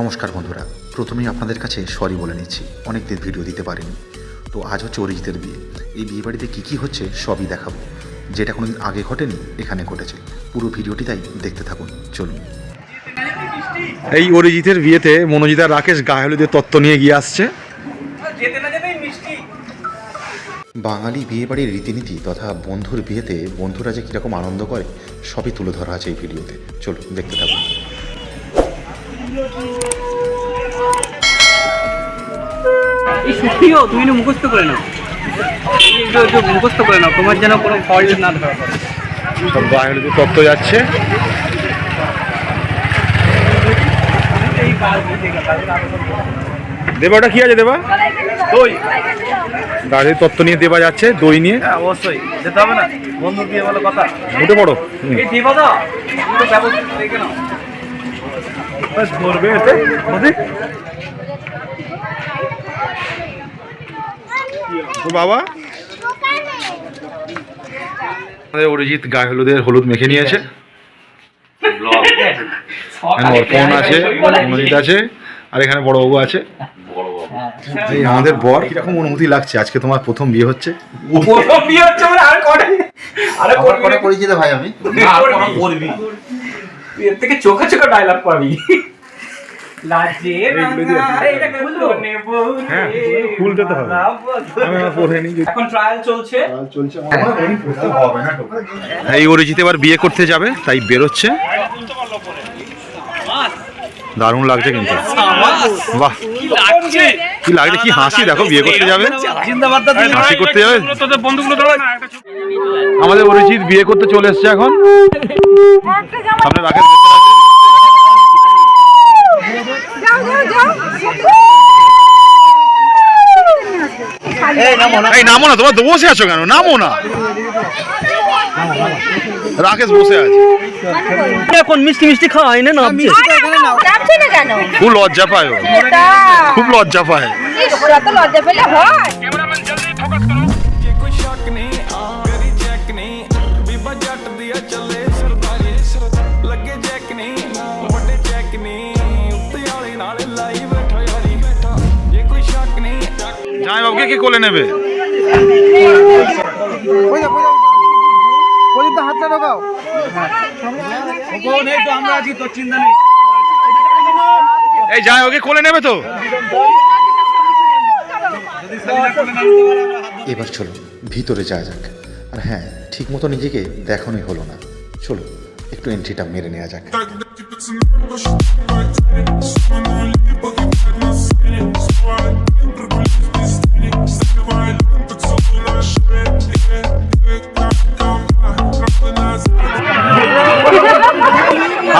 নমস্কার বন্ধুরা। প্রথমেই আপনাদের কাছে সরি বলে নিচ্ছি। অনেক দিন ভিডিও দিতে পারিনি। তো আজ হচ্ছে অরিজিতের বিয়ে। এই বিয়ে বাড়িতে কী কী হচ্ছে সবই দেখাবো। যেটা কোনোদিন আগে ঘটেনি এখানে ঘটেছে। পুরো ভিডিওটি তাই দেখতে থাকুন। চলুন। এই অরিজিতের বিয়েতে মনোজিতা রাকেশ গায়ে তত্ত্ব নিয়ে গিয়ে আসছে। বাঙালি বিয়ে বাড়ির রীতিনীতি তথা বন্ধুর বিয়েতে বন্ধুরা যে কীরকম আনন্দ করে সবই তুলে ধরা আছে এই ভিডিওতে। চলুন দেখতে থাকুন। এই সত্যিও তুমি একটু মুখস্থ করে নাও। এই একটু একটু মুখস্থ করে নাও তোমার যেন কোনো ফল্ট না ধরা পড়ে। সব তত্ত্ব যাচ্ছে। দেবা ওটা কি আছে দেবা? দই। গাড়ির তত্ত্ব নিয়ে দেবা যাচ্ছে দই নিয়ে। হ্যাঁ অবশ্যই। যেতে হবে না। বন্ধু বিয়ে বলে কথা। উঠে পড়ো। দেবা তো ব্যবস্থা দেখে নাও। ধরবে এতে তো বাবা। আমাদের অরিজিৎ গায়ে হলুদের হলুদ মেখে নিয়েছে। অর্পণ আছে মনোজিৎ আছে আর এখানে বড়বাবু আছে। এই আমাদের বর কীরকম অনুভূতি লাগছে? আজকে তোমার প্রথম বিয়ে হচ্ছে। প্রথম বিয়ে হচ্ছে মানে আর করে আরে পরিচিত ভাই আমি? আর করবি। এর থেকে চোখে চোখে ডায়লগ পাবি লাজে রাঙা এটা খুললো নেব হ্যাঁ, খুলতে তো হবে। আমি আমার পরে নিই। এখন ট্রায়াল চলছে। এই অরিজিৎ এবার বিয়ে করতে যাবে তাই বেরোচ্ছে। দারুণ লাগছে কিন্তু। বাহ। কি লাগছে? কি হাসি দেখো বিয়ে করতে যাবে। হাসি করতে যাবে। আমাদের অরিজিৎ বিয়ে করতে চলে এসছে এখন। সামনে রাকেশ বসে আছে। যাও যাও যাও এই নামো না। তোমার তো বসে আছো কেন? নামো না। রাকেশ বসে আছে। এখন মিষ্টি মিষ্টি খাওয়াই না না যাচ্ছে খুব লজ্জা পায় ও। খুব লজ্জা পায়। লজ্জা পেলে হয়। বাবুকে কি কোলে নেবে। এই জামাই বাবুকে কোলে নেবে তো? এবার চলো, ভিতরে যাওয়া যাক। আর হ্যাঁ ঠিক মতো নিজেকে দেখানোই হলো না। চলো, একটু এন্ট্রিটা মেরে নেওয়া যাক।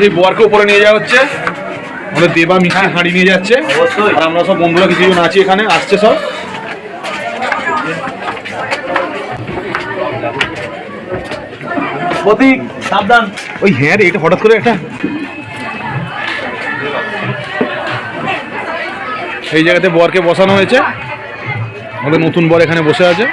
সেই বরকে উপরে নিয়ে যাওয়া হচ্ছে। আমাদের দেবা মিষ্টি হাঁড়ি নিয়ে যাচ্ছে। আর আমরা সব বন্ধুরা কিছুজন আছি এখানে আসছে সব। প্রতীক সাবধান। ওই হ্যাঁ রে এটা হঠাৎ করে একটা। এই জায়গাতে বরকে বসানো হয়েছে। আমাদের নতুন বর এখানে বসে আছে।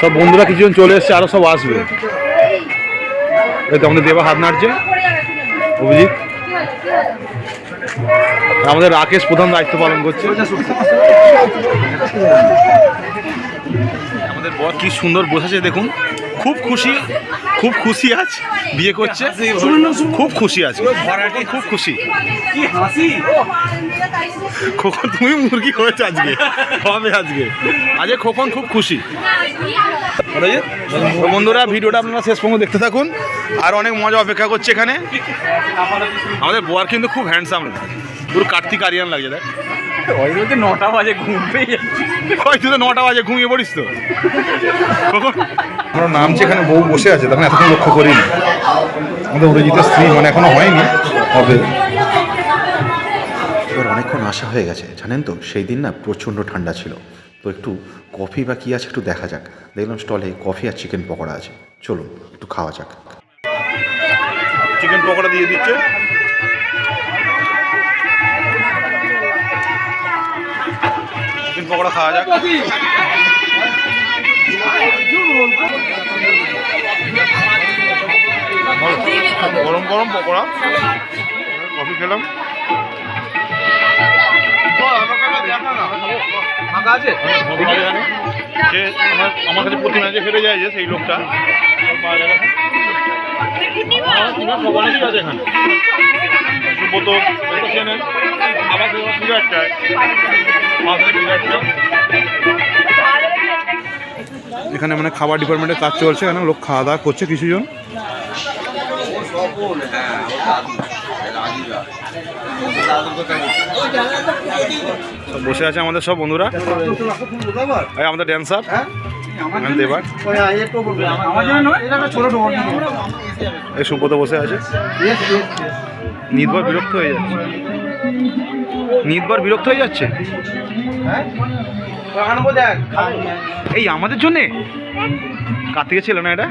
সব বন্ধুরা কিছুজন চলে এসছে আরও সব আসবে। এই তো আমাদের দেবা হাত নাড়ছে। অভিজিৎ। আমাদের রাকেশ প্রধান দায়িত্ব পালন করছে। আমাদের বর কি সুন্দর বসেছে, দেখুন। খুব খুশি। খুব খুশি আছে বিয়ে করছে। খুব খুশি আছে খুব খুশি। খোকন, তুমি মুরগি হয়েছে আজকে। হবে আজকে। আজকে খোকন খুব খুশি। বন্ধুরা, ভিডিওটা আপনারা শেষ পর্যন্ত দেখতে থাকুন। আর অনেক মজা অপেক্ষা করছে এখানে। আমাদের বর কিন্তু খুব হ্যান্ডসাম পুরো কার্তিক আরিয়ান লাগছে দেখ। ওই বলতে নটা বাজে ঘুম পেয়ে যাচ্ছে। ওই তুই তো নটা বাজে ঘুমিয়ে পড়িস তো। আমরা নামছি এখানে বউ বসে আছে তখন এতক্ষণ লক্ষ্য করিনি। আমাদের অরিজিতের স্ত্রী মানে এখনও হয়নি হবে। এবার অনেকক্ষণ আশা হয়ে গেছে জানেন তো? সেই দিন না প্রচণ্ড ঠান্ডা ছিল। তো একটু কফি বা কী আছে একটু দেখা যাক। দেখলাম স্টলে কফি আর চিকেন পকোড়া আছে। চলুন একটু খাওয়া যাক। চিকেন পকোড়া দিয়ে দিচ্ছে। পকোড়া খাওয়া যাক। গরম গরম পকোড়া। কফি খেলাম। যে আমার কাছে প্রতি ম্যাচে হেরে যায় যে সেই লোকটা। পাওয়া যাবে না। অনেকেই আছে এখানে মানে খাবার ডিপার্টমেন্টে কাজ চলছে এখানে লোক খাওয়া দাওয়া করছে কিছুজন। সব বসে আছে আমাদের সব বন্ধুরা। আমাদের ড্যান্সার দেবার। জন্য এই সুব্রত বসে আছে। নির্ভর বিরক্ত হয়ে যাচ্ছে। নির্ভর বিরক্ত হয়ে যাচ্ছে? এই আমাদের জন্যে? কার্তিকে ছিল না এটা?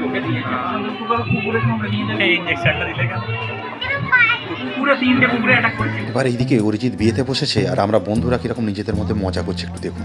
কুকুরে ইঞ্জেকশনটা দিলে কেন কুকুরে তিনটে কুকুরে অ্যাটাক করেছে। এবার এইদিকে অরিজিৎ বিয়েতে বসেছে আর আমরা বন্ধুরা কীরকম নিজেদের মধ্যে মজা করছে একটু দেখুন।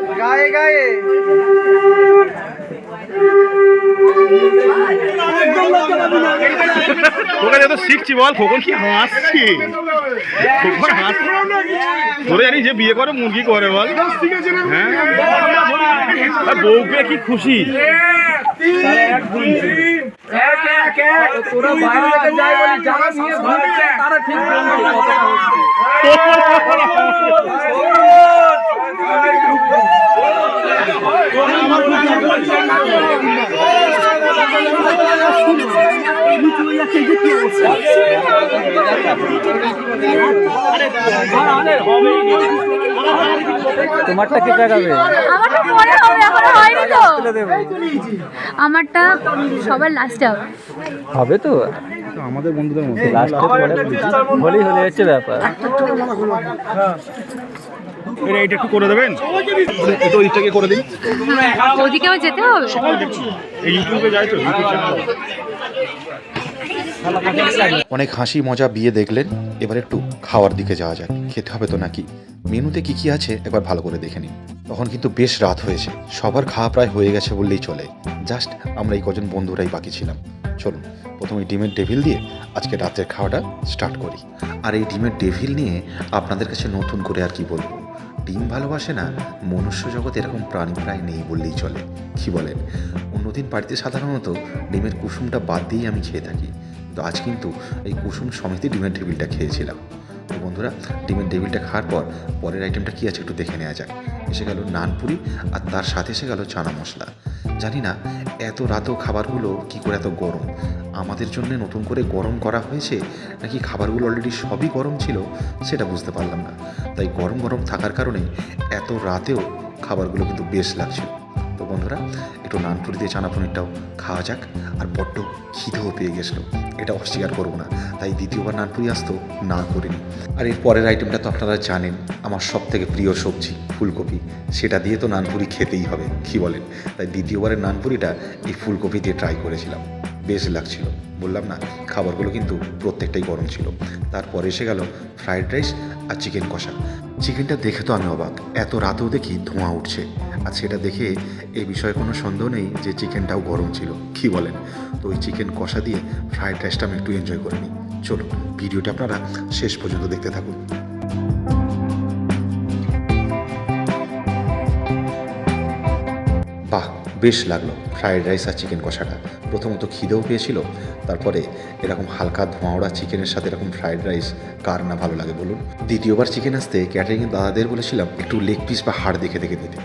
যত শিখছি বল খোকন কি হাসছি? খোকন হাসছি। তোরে জানি যে বিয়ে করে মুরগি করে বল। হ্যাঁ? আর বউ পেয়ে কি খুশি? তারা ঠিক তোমারটা কে টাকাবে আমারটা পরে হবে এখনও হয়নি তো। আমারটা সবার লাস্টে হবে। হবে তো? আমাদের বন্ধুদের মতো লাস্টে পরে বলেই হলে হচ্ছে ব্যাপার। এটা এটা একটু করে দেবেন? একটু ওইটাকে করে দিন। ওদিকেও যেতে হবে? এই ইউটিউবে যায় তো অনেক হাসি মজা বিয়ে দেখলেন এবার একটু খাওয়ার দিকে যাওয়া যাক। খেতে হবে তো নাকি? মেনুতে কি কি আছে একবার ভালো করে দেখে নিন। তখন কিন্তু বেশ রাত হয়েছে। সবার খাওয়া প্রায় হয়ে গেছে বললেই চলে। জাস্ট আমরা এই কজন বন্ধুরাই বাকি ছিলাম। চলুন প্রথমে ডিমের ডেভিল দিয়ে আজকে রাতের খাওয়াটা স্টার্ট করি। আর এই ডিমের ডেভিল নিয়ে আপনাদের কাছে নতুন করে আর কি বলব? ডিম ভালোবাসে না, মনুষ্য জগৎ এরকম প্রাণী প্রায় নেই বললেই চলে। কি বলেন? অন্যদিন বাড়িতে সাধারণত ডিমের কুসুমটা বাদ দিয়েই আমি খেয়ে থাকি। কিন্তু আজ কিন্তু এই কুসুম সমেতই ডিমের টেবিলটা খেয়েছিলাম। তো বন্ধুরা, ডিমের টেবিলটা খাওয়ার পর পরের আইটেমটা কী আছে একটু দেখে নেওয়া যাক। এসে গেল নানপুরি আর তার সাথে এসে গেল চানা মশলা। জানি না, এত রাতও খাবারগুলো কি করে এত গরম। আমাদের জন্য নতুন করে গরম করা হয়েছে, নাকি খাবারগুলো অলরেডি সবই গরম ছিল, সেটা বুঝতে পারলাম না। তাই গরম গরম থাকার কারণে এত রাতেও খাবারগুলো কিন্তু বেশ লাগছিল। তো তো বন্ধুরা, একটু নানপুরি দিয়ে চানা পনিরটাও খাওয়া যাক, আর বড্ড খিদেও পেয়ে গেছিল। এটা অস্বীকার করব না, তাই দ্বিতীয়বার নানপুরি আসতো না করিনি আর এর পরের আইটেমটা তো আপনারা জানেন, আমার সব থেকে প্রিয় সবজি, ফুলকপি। সেটা দিয়ে তো নানপুরি খেতেই হবে, কি বলেন? তাই দ্বিতীয়বারের নানপুরিটা এই ফুলকপি দিয়ে ট্রাই করেছিলাম। বেশ লাগছিল। বললাম, না, খাবারগুলো কিন্তু প্রত্যেকটাই গরম ছিল। তারপর এসে গেল ফ্রাইড রাইস আর চিকেন কষা। চিকেনটা দেখে তো আমি অবাক। এত রাতেও দেখি ধোঁয়া উঠছে। আর সেটা দেখে এই বিষয়ে কোনো সন্দেহ নেই যে চিকেনটাও গরম ছিল। কি বলেন? তো ওই চিকেন কষা দিয়ে ফ্রাইড রাইসটা আমি একটু এনজয় করে নিই। চলুন, ভিডিওটা আপনারা শেষ পর্যন্ত দেখতে থাকুন। বেশ লাগল। ফ্রায়েড রাইস আর চিকেন কষাটা। প্রথমত খিদেও পেয়েছিল, তারপরে এরকম হালকা ধোঁয়াওড়া চিকেনের সাথে এরকম ফ্রায়েড রাইস, কার না ভালো লাগে বলুন। দ্বিতীয়বার চিকেন আসতে ক্যাটারিংয়ের দাদাদের বলেছিলাম, একটু লেগ পিস বা হাড় দেখে দেখে দিতে।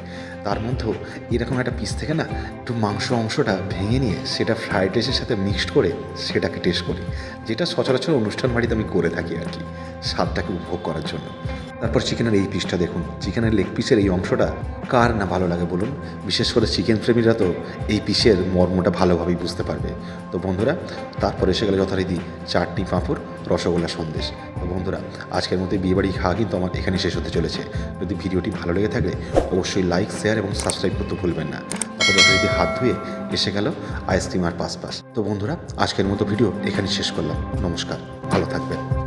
তার মধ্যেও এরকম একটা পিস থেকে না, একটু মাংস অংশটা ভেঙে নিয়ে সেটা ফ্রায়েড রাইসের সাথে মিক্সড করে সেটাকে টেস্ট করি। যেটা সচরাচর অনুষ্ঠান বাড়িতে আমি করে থাকি আর কি, স্বাদটাকে উপভোগ করার জন্য। তারপর চিকেনের এই পিসটা দেখুন। চিকেনের লেগ পিসের এই অংশটা কার না ভালো লাগে বলুন? বিশেষ করে চিকেন প্রেমীরা তো এই পিসের মর্মটা ভালোভাবেই বুঝতে পারবে। তো বন্ধুরা, তারপর এসে গেলে যথারীতি চাটনি পাঁপড়, রসগোল্লা সন্দেশ। তো বন্ধুরা, আজকের মধ্যে বিয়েবাড়ি খাওয়া কিন্তু আমার এখানে শেষ হতে চলেছে। যদি ভিডিওটি ভালো লেগে থাকে, অবশ্যই লাইক শেয়ার এবং সাবস্ক্রাইব করতে ভুলবেন না। তারপর যথারীতি হাত ধুয়ে এসে গেল আইসক্রিম আর পাস পাস তো বন্ধুরা, আজকের মতো ভিডিও এখানে শেষ করলাম। নমস্কার, ভালো থাকবেন।